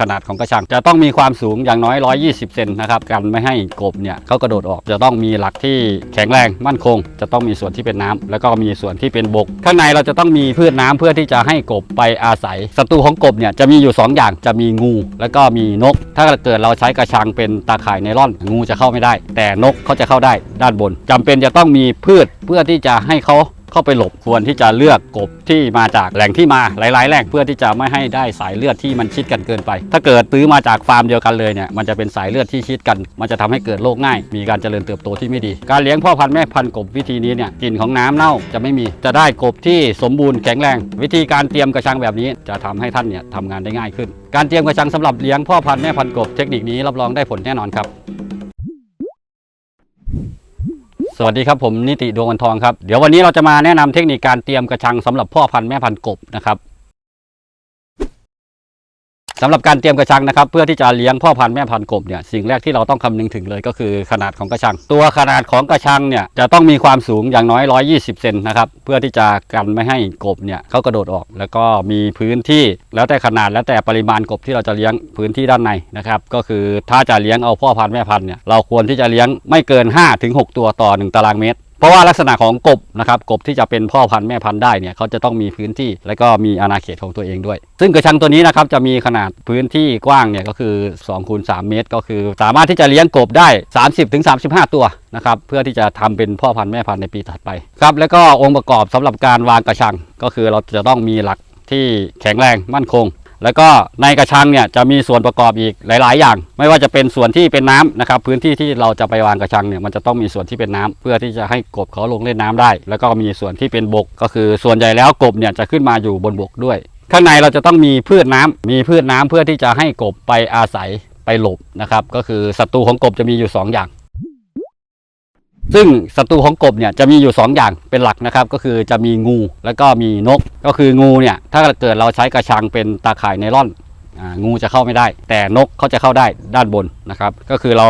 ขนาดของกระชัง จะต้องมีความสูงอย่างน้อย 120 เซนนะครับกันไม่ให้กบเนี่ยเขากระโดดออก จะต้องมีหลักที่แข็งแรงมั่นคง จะต้องมีส่วนที่เป็นน้ำแล้วก็มีส่วนที่เป็นบก ข้างในเราจะต้องมีพืชน้ำเพื่อที่จะให้กบไปอาศัยศัตรูของกบเนี่ยจะมีอยู่ 2 อย่างจะมีงู แล้วก็มีนก ถ้าเกิดเราใช้กระชังเป็นตาข่ายไนล่อน งูจะเข้าไม่ได้ แต่นกเขาจะเข้าได้ด้านบนจำเป็นจะต้องมีพืชเพื่อที่จะให้เขา เข้าไปหลบควรที่จะเลือกกบที่มาจากแหล่งที่มาหลาย ๆแหล่งเพื่อที่จะไม่ให้ได้สายเลือดที่มันชิดกันเกินไป ถ้าเกิดซื้อมาจากฟาร์มเดียวกันเลยเนี่ยมันจะเป็นสายเลือดที่ชิดกัน มันจะทำให้เกิดโรคง่าย มีการเจริญเติบโตที่ไม่ดี การเลี้ยงพ่อพันธุ์แม่พันธุ์กบวิธีนี้เนี่ยกลิ่นของน้ำเน่าจะไม่มีจะได้กบที่สมบูรณ์แข็งแรง วิธีการเตรียมกระชังแบบนี้ จะทำให้ท่านเนี่ยทำงานได้ง่ายขึ้น การเตรียมกระชังสำหรับเลี้ยงพ่อพันธุ์แม่พันธุ์กบเทคนิคนี้รับรองได้ผลแน่นอนครับ สวัสดีครับผมนิติดวงวันทองครับ เดี๋ยววันนี้เราจะมาแนะนำเทคนิคการเตรียมกระชังสำหรับพ่อพันธุ์แม่พันธุ์กบนะครับ สำหรับการเตรียมกระชังนะครับเพื่อที่จะเลี้ยงพ่อพันธุ์แม่พันธุ์กบเนี่ยสิ่งแรกที่เราต้องคำนึงถึงเลยก็คือขนาดของกระชัง ตัวขนาดของกระชังเนี่ยจะต้องมีความสูงอย่างน้อย 120 เซนนะครับเพื่อที่จะกันไม่ให้กบเนี่ยเขากระโดดออก แล้วก็มีพื้นที่แล้วแต่ขนาดแล้วแต่ปริมาณกบที่เราจะเลี้ยงพื้นที่ด้านในนะครับก็คือถ้าจะเลี้ยงเอาพ่อพันธุ์แม่พันธุ์เนี่ยเราควรที่จะเลี้ยงไม่เกิน 5-6 ตัวต่อ 1 ตารางเมตร เพราะว่าลักษณะของกบนะครับกบที่จะเป็นพ่อพันธุ์แม่พันธุ์ได้เนี่ยเขาจะต้องมีพื้นที่และก็มีอาณาเขตของตัวเองด้วย ซึ่งกระชังตัวนี้นะครับจะมีขนาดพื้นที่กว้างเนี่ยก็คือ2คูณ3เมตร ก็คือ สามารถที่จะเลี้ยงกบได้ 30ถึง35 ตัวนะครับเพื่อที่จะทำเป็นพ่อพันธุ์แม่พันธุ์ในปีถัดไปครับแล้วก็องค์ประกอบสำหรับการวางกระชัง ก็คือเราจะต้องมีหลักที่แข็งแรงมั่นคง แล้วก็ในกระชังเนี่ยจะมีส่วนประกอบอีกหลาย ๆ อย่าง ไม่ว่าจะเป็นส่วนที่เป็นน้ำนะครับพื้นที่ที่เราจะไปวางกระชังเนี่ยมันจะต้องมีส่วนที่เป็นน้ำเพื่อที่จะให้กบเขาลงเล่นน้ำได้ แล้วก็มีส่วนที่เป็นบก ก็คือส่วนใหญ่แล้วกบเนี่ยจะขึ้นมาอยู่บนบกด้วย ข้างในเราจะต้องมีพืชน้ำมีพืชน้ำเพื่อที่จะให้กบไปอาศัยไปหลบนะครับก็คือศัตรูของกบจะมีอยู่สองอย่าง ซึ่งศัตรูของกบเนี่ยจะมีอยู่ 2 อย่างเป็นหลักนะครับ ก็คือจะมีงูแล้วก็มีนก ก็คืองูเนี่ยถ้าเกิดเราใช้กระชังเป็นตาข่ายไนล่อนงูจะเข้าไม่ได้ แต่นกเขาจะเข้าได้ด้านบนนะครับ ก็คือเรา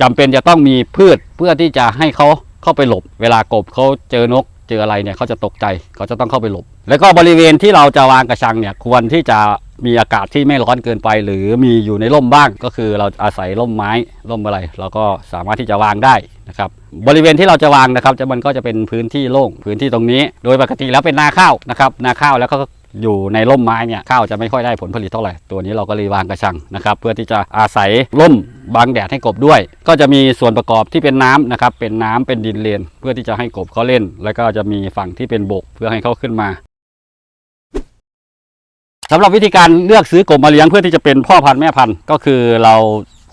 จำเป็นจะต้องมีพืชเพื่อที่จะให้เขาเข้าไปหลบ เวลากบเขาเจอนกเจออะไรเนี่ยเขาจะตกใจเขาจะต้องเข้าไปหลบ แล้วก็บริเวณที่เราจะวางกระชังเนี่ยควรที่จะมีอากาศที่ไม่ร้อนเกินไป หรือมีอยู่ในร่มบ้าง ก็คือเราอาศัยร่มไม้ร่มอะไร เราก็สามารถที่จะวางได้นะครับ บริเวณที่เราจะวางนะครับจะมันก็จะเป็นพื้นที่โล่งพื้นที่ตรงนี้ โดยปกติแล้วเป็นนาข้าวนะครับนาข้าวแล้วก็อยู่ในร่มไม้เนี่ยข้าวจะไม่ค่อยได้ผลผลิตเท่าไหร่ตัวนี้เราก็เลยวางกระชังนะครับ เพื่อที่จะอาศัยร่มบังแดดให้กบด้วย ก็จะมีส่วนประกอบที่เป็นน้ำนะครับเป็นน้ำเป็นดินเลน เพื่อที่จะให้กบเขาเล่น แล้วก็จะมีฝั่งที่เป็นบกเพื่อให้เขาขึ้นมาสำหรับวิธีการเลือกซื้อกบมาเลี้ยงเพื่อที่จะเป็นพ่อพันธุ์แม่พันธุ์ก็คือเรา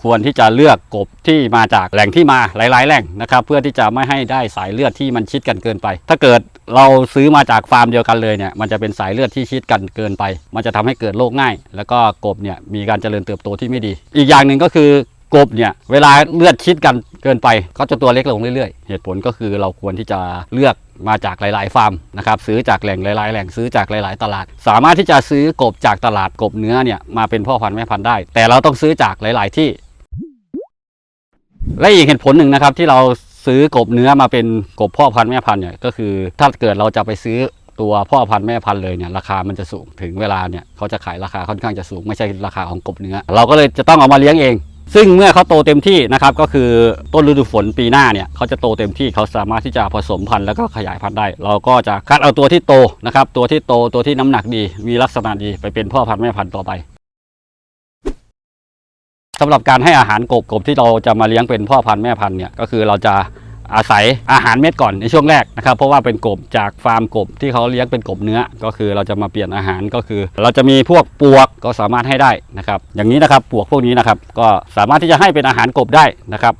ควรที่จะเลือกกบที่มาจากแหล่งที่มาหลาย ๆ แหล่งนะครับ เพื่อที่จะไม่ให้ได้สายเลือดที่มันชิดกันเกินไป ถ้าเกิดเราซื้อมาจากฟาร์มเดียวกันเลยเนี่ยมันจะเป็นสายเลือดที่ชิดกันเกินไป มันจะทำให้เกิดโรคง่าย แล้วก็กบเนี่ยมีการเจริญเติบโตที่ไม่ดี อีกอย่างหนึ่งก็คือกบเนี่ยเวลาเลือดชิดกันเกินไปก็จะตัวเล็กลงเรื่อยๆ เหตุผลก็คือเราควรที่จะเลือกมาจากหลาย ๆ ฟาร์มนะครับซื้อจากแหล่งหลาย ๆ แหล่งซื้อจากหลาย ๆ ตลาด สามารถที่จะซื้อกบจากตลาดกบเนื้อเนี่ยมาเป็นพ่อพันธุ์แม่พันธุ์ได้ แต่เราต้องซื้อจากหลาย ๆ ที่ และอีกเหตุผลหนึ่งนะครับที่เราซื้อกบเนื้อมาเป็นกบพ่อพันธุ์แม่พันธุ์เนี่ยก็คือถ้าเกิดเราจะไปซื้อตัวพ่อพันธุ์แม่พันธุ์เลยเนี่ยราคามันจะสูงถึงเวลาเนี่ยเขาจะขายราคาค่อนข้างจะสูงไม่ใช่ราคาของกบเนื้อ เราก็เลยจะต้องเอามาเลี้ยงเอง ซึ่งเมื่อเขาโตเต็มที่นะครับก็คือต้นฤดูฝนปีหน้าเนี่ยเขาจะโตเต็มที่เขาสามารถที่จะผสมพันธุ์แล้วก็ขยายพันธุ์ได้ เราก็จะคัดเอาตัวที่โตนะครับตัวที่โตตัวที่น้ำหนักดี มีลักษณะดีไปเป็นพ่อพันธุ์แม่พันธุ์ต่อไป สำหรับการให้อาหารกบกบที่เราจะมาเลี้ยงเป็นพ่อพันธุ์แม่พันธุ์เนี่ยก็คือเราจะอาศัยอาหารเม็ดก่อนในช่วงแรกนะครับ เพราะว่าเป็นกบจากฟาร์มกบที่เขาเลี้ยงเป็นกบเนื้อ ก็คือเราจะมาเปลี่ยนอาหารก็คือ เราจะมีพวกปวกก็สามารถให้ได้นะครับ อย่างนี้นะครับปวกพวกนี้นะครับ ก็สามารถที่จะให้เป็นอาหารกบได้นะครับ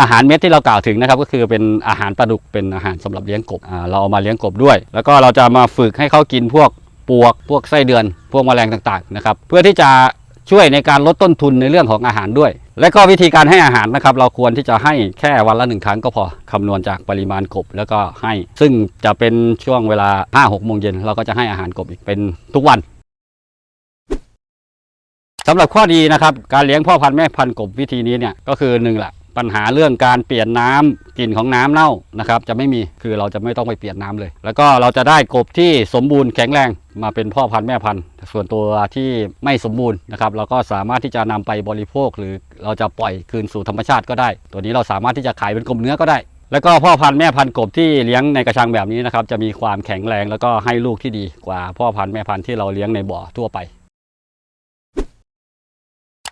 อาหารเม็ดที่เรากล่าวถึงนะครับ ก็คือเป็นอาหารปลาดุกเป็นอาหารสำหรับเลี้ยงกบเราเอามาเลี้ยงกบด้วย แล้วก็เราจะมาฝึกให้เขากินพวกปวกพวกไส้เดือน พวกแมลงต่างๆนะครับ เพื่อที่จะ ช่วยในการลดต้นทุนในเรื่องของอาหารด้วย และก็วิธีการให้อาหารนะครับ เราควรที่จะให้แค่วันละหนึ่งครั้งก็พอคำนวณจากปริมาณกบแล้วก็ให้ ซึ่งจะเป็นช่วงเวลา5้าหกโมงเย็นเราก็จะให้อาหารกบอีกเป็นทุกวันสำหรับข้อดีนะครับการเลี้ยงพ่อพันธุ์แม่พันธุ์กบวิธีนี้เนี่ยก็คือหนึ่งแหละ ปัญหาเรื่องการเปลี่ยนน้ำกลิ่นของน้ำเน่านะครับ จะไม่มีคือเราจะไม่ต้องไปเปลี่ยนน้ำเลย แล้วก็เราจะได้กบที่สมบูรณ์แข็งแรงมาเป็นพ่อพันธุ์แม่พันธุ์ ส่วนตัวที่ไม่สมบูรณ์นะครับเราก็สามารถที่จะนำไปบริโภค หรือเราจะปล่อยคืนสู่ธรรมชาติก็ได้ ตัวนี้เราสามารถที่จะขายเป็นกบเนื้อก็ได้ แล้วก็พ่อพันธุ์แม่พันธุ์กบที่เลี้ยงในกระชังแบบนี้นะครับจะมีความแข็งแรงแล้วก็ให้ลูกที่ดีกว่าพ่อพันธุ์แม่พันธุ์ที่เราเลี้ยงในบ่อทั่วไป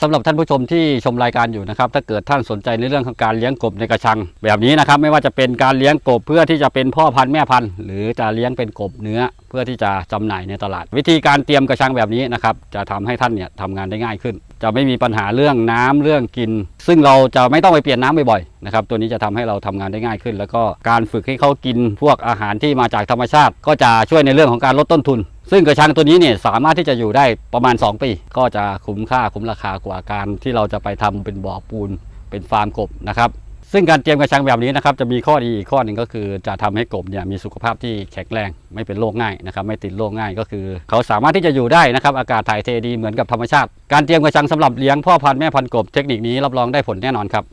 สำหรับท่านผู้ชมที่ชมรายการอยู่นะครับ ถ้าเกิดท่านสนใจในเรื่องของการเลี้ยงกบในกระชัง แบบนี้นะครับ ไม่ว่าจะเป็นการเลี้ยงกบเพื่อที่จะเป็นพ่อพันธุ์แม่พันธุ์หรือจะเลี้ยงเป็นกบเนื้อเพื่อที่จะจำหน่ายในตลาด วิธีการเตรียมกระชังแบบนี้นะครับจะทำให้ท่านเนี่ยทำงานได้ง่ายขึ้น จะไม่มีปัญหาเรื่องน้ำเรื่องกิน ซึ่งเราจะไม่ต้องไปเปลี่ยนน้ำบ่อยๆนะครับตัวนี้จะทำให้เราทำงานได้ง่ายขึ้น แล้วก็การฝึกให้เขากินพวกอาหารที่มาจากธรรมชาติ ก็จะช่วยในเรื่องของการลดต้นทุน ซึ่งกระชังตัวนี้เนี่ยสามารถที่จะอยู่ได้ประมาณ 2 ปี ก็จะคุ้มค่าคุ้มราคากว่าการที่เราจะไปทำเป็นบ่อปูน เป็นฟาร์มกบนะครับซึ่งการเตรียมกระชังแบบนี้นะครับจะมีข้อดีอีกข้อหนึ่งก็คือจะทำให้กบเนี่ยมีสุขภาพที่แข็งแรง ไม่เป็นโรคง่ายนะครับไม่ติดโรคง่ายก็คือ เขาสามารถที่จะอยู่ได้นะครับอากาศถ่ายเทดีเหมือนกับธรรมชาติ การเตรียมกระชังสำหรับเลี้ยงพ่อพันธุ์แม่พันธุ์กบเทคนิคนี้รับรองได้ผลแน่นอนครับ